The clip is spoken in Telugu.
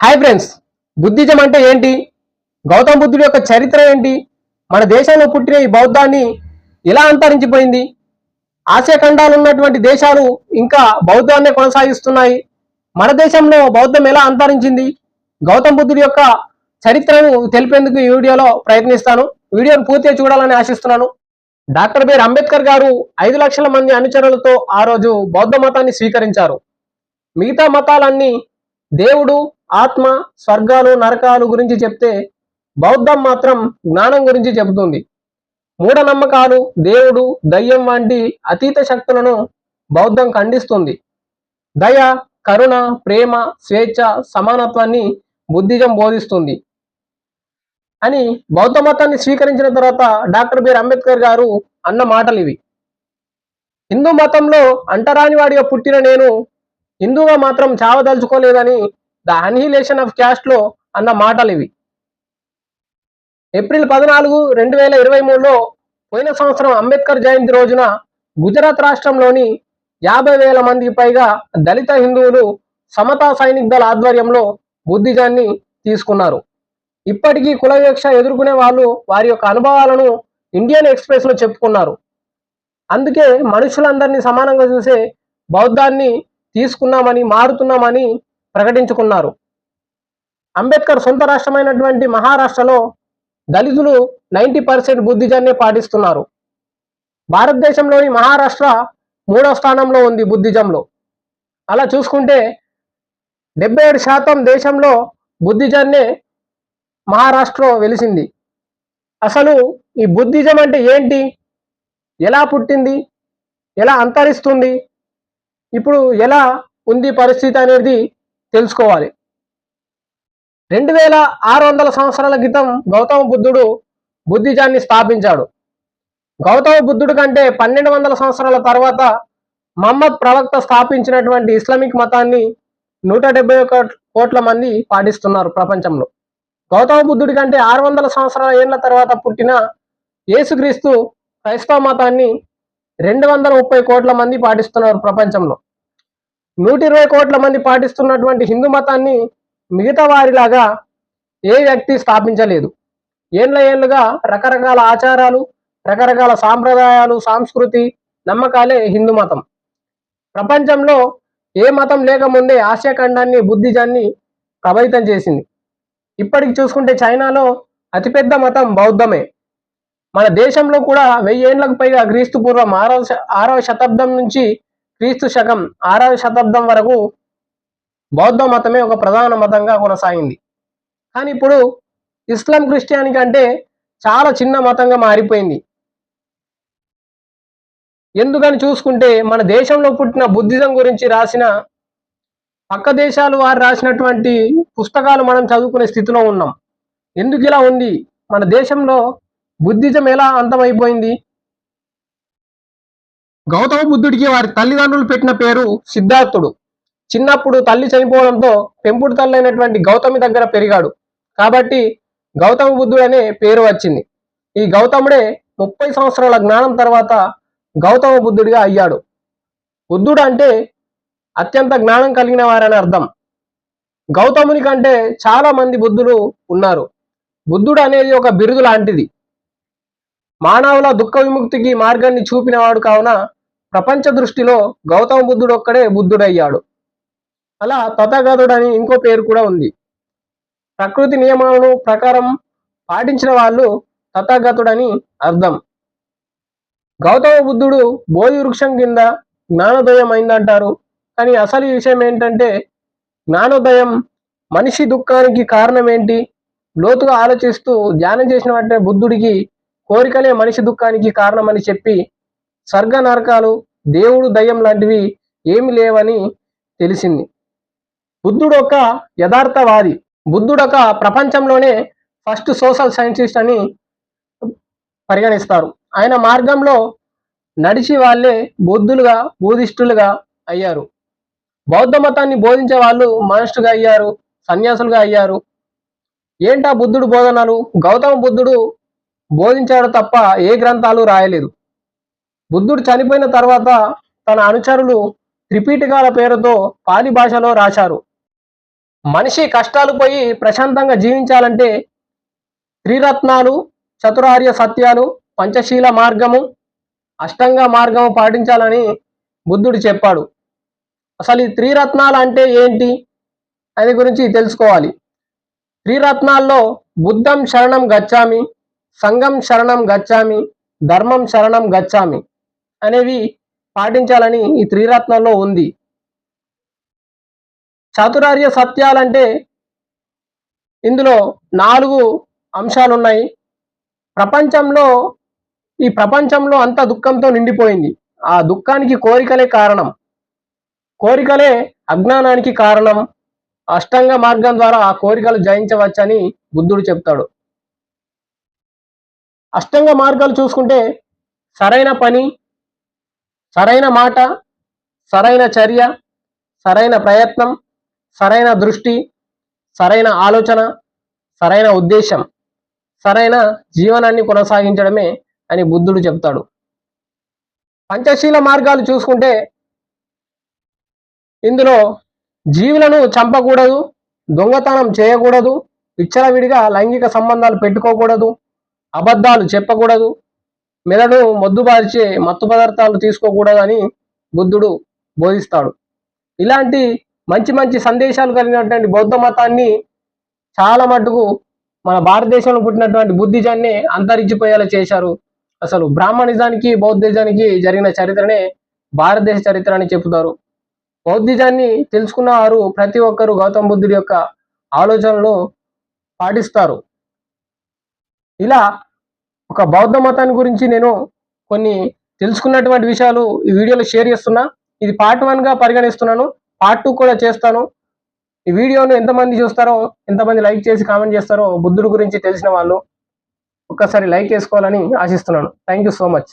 హాయ్ ఫ్రెండ్స్ బుద్ధిజం అంటే ఏంటి? గౌతమ బుద్ధుడి యొక్క చరిత్ర ఏంటి? మన దేశంలో పుట్టిన ఈ బౌద్ధాన్ని ఎలా అంతరించిపోయింది? ఆసియా ఖండాలు ఉన్నటువంటి దేశాలు ఇంకా బౌద్ధాన్ని కొనసాగిస్తున్నాయి. మన దేశంలో బౌద్ధం ఎలా అంతరించింది? గౌతమ బుద్ధుడి యొక్క చరిత్రను తెలిపేందుకు ఈ వీడియోలో ప్రయత్నిస్తాను. వీడియోను పూర్తిగా చూడాలని ఆశిస్తున్నాను. డాక్టర్ బిఆర్ అంబేద్కర్ గారు ఐదు లక్షల మంది అనుచరులతో ఆ రోజు బౌద్ధ మతాన్ని స్వీకరించారు. మిగతా మతాలన్నీ దేవుడు ఆత్మ స్వర్గాలు నరకాలు గురించి చెప్తే బౌద్ధం మాత్రం జ్ఞానం గురించి చెబుతుంది. మూఢనమ్మకాలు దేవుడు దయ్యం వంటి అతీత శక్తులను బౌద్ధం ఖండిస్తుంది. దయ కరుణ ప్రేమ స్వేచ్ఛ సమానత్వాన్ని బుద్ధిజం బోధిస్తుంది. అని బౌద్ధ మతాన్ని స్వీకరించిన తర్వాత డాక్టర్ బిఆర్ అంబేద్కర్ గారు అన్న మాటలు ఇవి హిందూ మతంలో అంటరానివాడిగా పుట్టిన నేను హిందూగా మాత్రం చావదలుచుకోలేదని ద అన్హిలేషన్ ఆఫ్ క్యాస్ట్లో అన్న మాటలు ఇవి. ఏప్రిల్ పద్నాలుగు రెండు వేల ఇరవై మూడులో పోయిన సంవత్సరం అంబేద్కర్ జయంతి రోజున గుజరాత్ రాష్ట్రంలోని యాభై వేల మందికి పైగా దళిత హిందువులు సమతా సైనిక్ దళ ఆధ్వర్యంలో బుద్ధిజాన్ని తీసుకున్నారు. ఇప్పటికీ కుల వివక్ష ఎదుర్కొనే వాళ్ళు వారి యొక్క అనుభవాలను ఇండియన్ ఎక్స్ప్రెస్లో చెప్పుకున్నారు. అందుకే మనుషులందరినీ సమానంగా చూసే బౌద్ధాన్ని తీసుకున్నామని మారుతున్నామని ప్రకటించుకున్నారు. అంబేద్కర్ సొంత రాష్ట్రమైనటువంటి మహారాష్ట్రలో దళితులు నైంటీ పర్సెంట్ బుద్ధిజాన్నే పాటిస్తున్నారు. భారతదేశంలోని మహారాష్ట్ర మూడో స్థానంలో ఉంది బుద్ధిజంలో. అలా చూసుకుంటే డెబ్బై ఏడు శాతం దేశంలో బుద్ధిజాన్నే మహారాష్ట్ర వెలిసింది. అసలు ఈ బుద్ధిజం అంటే ఏంటి? ఎలా పుట్టింది? ఎలా అంతరిస్తుంది? ఇప్పుడు ఎలా ఉంది పరిస్థితి అనేది తెలుసుకోవాలి. రెండు వేల ఆరు వందల సంవత్సరాల క్రితం గౌతమ బుద్ధుడు బుద్ధిజాన్ని స్థాపించాడు. గౌతమ బుద్ధుడు కంటే పన్నెండు వందల సంవత్సరాల తర్వాత మహమ్మద్ ప్రవక్త స్థాపించినటువంటి ఇస్లామిక్ మతాన్ని నూట డెబ్బై ఒక కోట్ల మంది పాటిస్తున్నారు ప్రపంచంలో. గౌతమ బుద్ధుడి కంటే ఆరు వందల సంవత్సరాల ఏళ్ళ తర్వాత పుట్టిన యేసుక్రీస్తు క్రైస్తవ మతాన్ని రెండు వందల ముప్పై కోట్ల మంది పాటిస్తున్నారు ప్రపంచంలో. నూట ఇరవై కోట్ల మంది పాటిస్తున్నటువంటి హిందూ మతాన్ని మిగతా వారిలాగా ఏ వ్యక్తి స్థాపించలేదు. ఏళ్ళ ఏళ్ళుగా రకరకాల ఆచారాలు రకరకాల సాంప్రదాయాలు సంస్కృతి నమ్మకాలే హిందూ మతం. ప్రపంచంలో ఏ మతం లేకముందే ఆసియా ఖండాన్ని బుద్ధిజాన్ని ప్రభావితం చేసింది. ఇప్పటికి చూసుకుంటే చైనాలో అతిపెద్ద మతం బౌద్ధమే. మన దేశంలో కూడా వెయ్యి పైగా క్రీస్తు పూర్వం ఆరవ ఆరవ శతాబ్దం నుంచి క్రీస్తు శకం ఆరవ శతాబ్దం వరకు బౌద్ధ మతమే ఒక ప్రధాన మతంగా కొనసాగింది. కానీ ఇప్పుడు ఇస్లాం క్రిస్టియానిటీ అంటే చాలా చిన్న మతంగా మారిపోయింది. ఎందుకని చూసుకుంటే మన దేశంలో పుట్టిన బుద్ధిజం గురించి రాసిన పక్క దేశాలు వారు రాసినటువంటి పుస్తకాలు మనం చదువుకునే స్థితిలో ఉన్నాం. ఎందుకు ఇలా ఉంది? మన దేశంలో బుద్ధిజం ఎలా అంతమైపోయింది? గౌతమ బుద్ధుడికి వారి తల్లిదండ్రులు పెట్టిన పేరు సిద్ధార్థుడు. చిన్నప్పుడు తల్లి చనిపోవడంతో పెంపుడు తల్లి అయినటువంటి గౌతమి దగ్గర పెరిగాడు. కాబట్టి గౌతమ బుద్ధుడు అనే పేరు వచ్చింది. ఈ గౌతముడే ముప్పై సంవత్సరాల జ్ఞానం తర్వాత గౌతమ బుద్ధుడిగా అయ్యాడు. బుద్ధుడు అంటే అత్యంత జ్ఞానం కలిగిన వారని అర్థం. గౌతముని కంటే చాలా మంది బుద్ధులు ఉన్నారు. బుద్ధుడు అనేది ఒక బిరుదు లాంటిది. మానవుల దుఃఖ విముక్తికి మార్గాన్ని చూపినవాడు కావున ప్రపంచ దృష్టిలో గౌతమ బుద్ధుడు ఒక్కడే బుద్ధుడయ్యాడు. అలా తథాగతుడు అని ఇంకో పేరు కూడా ఉంది. ప్రకృతి నియమాలను ప్రకారం పాటించిన వాళ్ళు తథాగతుడని అర్థం. గౌతమ బుద్ధుడు బోధి వృక్షం కింద జ్ఞానోదయం అయిందంటారు. కానీ అసలు విషయం ఏంటంటే జ్ఞానోదయం మనిషి దుఃఖానికి కారణం ఏంటి లోతుగా ఆలోచిస్తూ ధ్యానం చేసిన వెంటనే బుద్ధుడికి కోరికలే మనిషి దుఃఖానికి కారణమని చెప్పి స్వర్గ నరకాలు దేవుడు దయ్యం లాంటివి ఏమి లేవని తెలిసింది. బుద్ధుడు ఒక యథార్థవాది. బుద్ధుడు ఒక ప్రపంచంలోనే ఫస్ట్ సోషల్ సైంటిస్ట్ అని పరిగణిస్తారు. ఆయన మార్గంలో నడిచి వాళ్ళే బుద్ధులుగా బోధిష్ఠులుగా అయ్యారు. బౌద్ధ మతాన్ని బోధించే వాళ్ళు మనుషులుగా అయ్యారు సన్యాసులుగా అయ్యారు. ఏంటా బుద్ధుడు బోధనలు? గౌతమ బుద్ధుడు బోధించాడు తప్ప ఏ గ్రంథాలు రాయలేదు. బుద్ధుడు చనిపోయిన తర్వాత తన అనుచరులు త్రిపీఠికాల పేరుతో పాలి భాషలో రాశారు. మనిషి కష్టాలు పోయి ప్రశాంతంగా జీవించాలంటే త్రిరత్నాలు చతురార్య సత్యాలు పంచశీల మార్గము అష్టంగ మార్గము పాటించాలని బుద్ధుడు చెప్పాడు. అసలు ఈ త్రిరత్నాలు అంటే ఏంటి? అది గురించి తెలుసుకోవాలి. త్రిరత్నాల్లో బుద్ధం శరణం గచ్చామి సంఘం శరణం గచ్చామి ధర్మం శరణం గచ్చామి. అనేవి పాటించాలని ఈ త్రిరత్నంలో ఉంది. చాతురార్య సత్యాలంటే ఇందులో నాలుగు అంశాలు ఉన్నాయి ప్రపంచంలో ఈ ప్రపంచంలో అంత దుఃఖంతో నిండిపోయింది. ఆ దుఃఖానికి కోరికలే కారణం. కోరికలే అజ్ఞానానికి కారణం. అష్టంగ మార్గం ద్వారా ఆ కోరికలు జయించవచ్చని బుద్ధుడు చెప్తాడు. అష్టంగ మార్గాలు చూసుకుంటే సరైన పని సరైన మాట సరైన చర్య సరైన ప్రయత్నం సరైన దృష్టి సరైన ఆలోచన సరైన ఉద్దేశం సరైన జీవనాన్ని కొనసాగించడమే అని బుద్ధుడు చెప్తాడు. పంచశీల మార్గాలు చూసుకుంటే ఇందులో జీవులను చంపకూడదు దొంగతనం చేయకూడదు విచ్చలవిడిగా లైంగిక సంబంధాలు పెట్టుకోకూడదు అబద్ధాలు చెప్పకూడదు మెదడు మొద్దుబారిచే మత్తు పదార్థాలు తీసుకోకూడదని బుద్ధుడు బోధిస్తాడు. ఇలాంటి మంచి మంచి సందేశాలు కలిగినటువంటి బౌద్ధ మతాన్ని చాలా మటుకు మన భారతదేశంలో పుట్టినటువంటి బుద్ధిజాన్ని అంతరించిపోయేలా చేశారు. అసలు బ్రాహ్మణిజానికి బౌద్ధిజానికి జరిగిన చరిత్రనే భారతదేశ చరిత్ర అని చెబుతారు. బౌద్ధిజాన్ని తెలుసుకున్న వారు ప్రతి ఒక్కరూ గౌతమ బుద్ధుడి యొక్క ఆలోచనలు పాటిస్తారు. ఇలా ఒక బౌద్ధ మతాన్ని గురించి నేను కొన్ని తెలుసుకున్నటువంటి విషయాలు ఈ వీడియోలో షేర్ చేస్తున్నా. ఇది పార్ట్ వన్గా పరిగణిస్తున్నాను. పార్ట్ టూ కూడా చేస్తాను. ఈ వీడియోను ఎంతమంది చూస్తారో ఎంతమంది లైక్ చేసి కామెంట్ చేస్తారో బుద్ధుడి గురించి తెలిసిన వాళ్ళు ఒక్కసారి లైక్ చేసుకోవాలని ఆశిస్తున్నాను. Thank you so much.